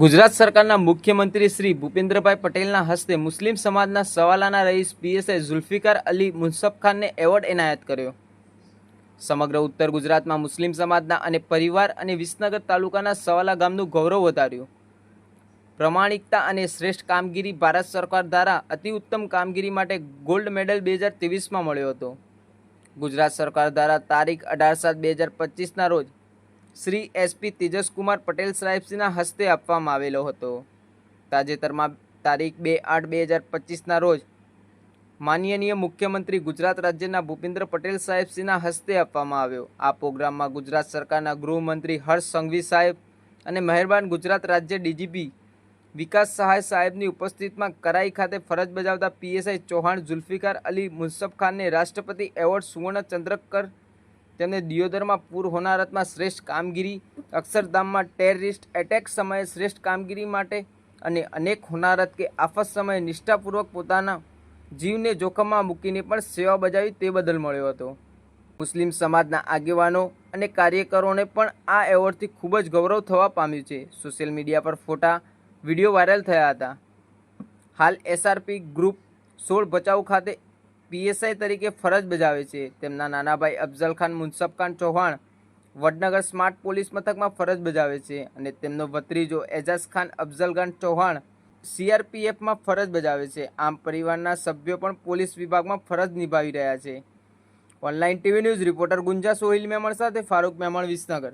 ગુજરાત સરકારના મુખ્યમંત્રી શ્રી ભૂપેન્દ્રભાઈ પટેલના હસ્તે મુસ્લિમ સમાજના સવાલાના રહીશ પીએસઆઈ ઝુલ્ફિકાર અલી મુનસફ ખાનને એવોર્ડ એનાયત કર્યો. સમગ્ર ઉત્તર ગુજરાતમાં મુસ્લિમ સમાજના અને પરિવાર અને વિસનગર તાલુકાના સવાલા ગામનું ગૌરવ વધાર્યું. પ્રમાણિકતા અને શ્રેષ્ઠ કામગીરી ભારત સરકાર દ્વારા અતિ ઉત્તમ કામગીરી માટે ગોલ્ડ મેડલ બે હજાર ત્રેવીસમાં મળ્યો હતો. ગુજરાત સરકાર દ્વારા તારીખ અઢાર સાત બે હજાર પચીસના રોજ શ્રી એસપી તેજસકુમાર પટેલ સાહેબશ્રીના હસ્તે આપવામાં આવેલો હતો. તાજેતરમાં તારીખ બે આઠ બે હજાર પચીસના રોજ માનનીય મુખ્યમંત્રી ગુજરાત રાજ્યના ભૂપેન્દ્ર પટેલ સાહેબશ્રીના હસ્તે આપવામાં આવ્યો. આ પ્રોગ્રામમાં ગુજરાત સરકારના ગૃહમંત્રી હર્ષ સંઘવી સાહેબ અને મહેરબાન ગુજરાત રાજ્ય ડીજીપી વિકાસ સહાય સાહેબની ઉપસ્થિતિમાં કરાઈ ખાતે ફરજ બજાવતા પીએસઆઈ ચૌહાણ, ઝુલ્ફિકાર અલી મુનસફ ખાનને રાષ્ટ્રપતિ એવોર્ડ સુવર્ણ ચંદ્રકર તેમને દિયોદરમાં પૂર હોનારતમાં શ્રેષ્ઠ કામગીરી, અક્ષરધામમાં ટેરરિસ્ટ એટેક સમયે શ્રેષ્ઠ કામગીરી માટે અને અનેક હોનારત કે આફત સમયે નિષ્ઠાપૂર્વક પોતાના જીવને જોખમમાં મૂકીને પણ સેવા બજાવી તે બદલ મળ્યો હતો. મુસ્લિમ સમાજના આગેવાનો અને કાર્યકરોને પણ આ એવોર્ડથી ખૂબ જ ગૌરવ થવા પામ્યું છે. સોશિયલ મીડિયા પર ફોટા, વીડિયો વાયરલ થયા હતા. હાલ એસઆરપી ગ્રુપ સોળ ભચાઉ ખાતે પીએસઆઈ તરીકે ફરજ બજાવે છે. તેમના નાના ભાઈ અફઝલ ખાન, મુનસફ ખાન ચૌહાણ વડનગર સ્માર્ટ પોલીસ મથકમાં ફરજ બજાવે છે અને તેમનો ભત્રીજો એજાઝ ખાન, અફઝલ ખાન ચૌહાણ સીઆરપીએફમાં ફરજ બજાવે છે. આમ પરિવારના સભ્યો પણ પોલીસ વિભાગમાં ફરજ નિભાવી રહ્યા છે. Online TV news reporter Gunja Sohil Memon સાથે ફારૂક મેમણ વિસનગર.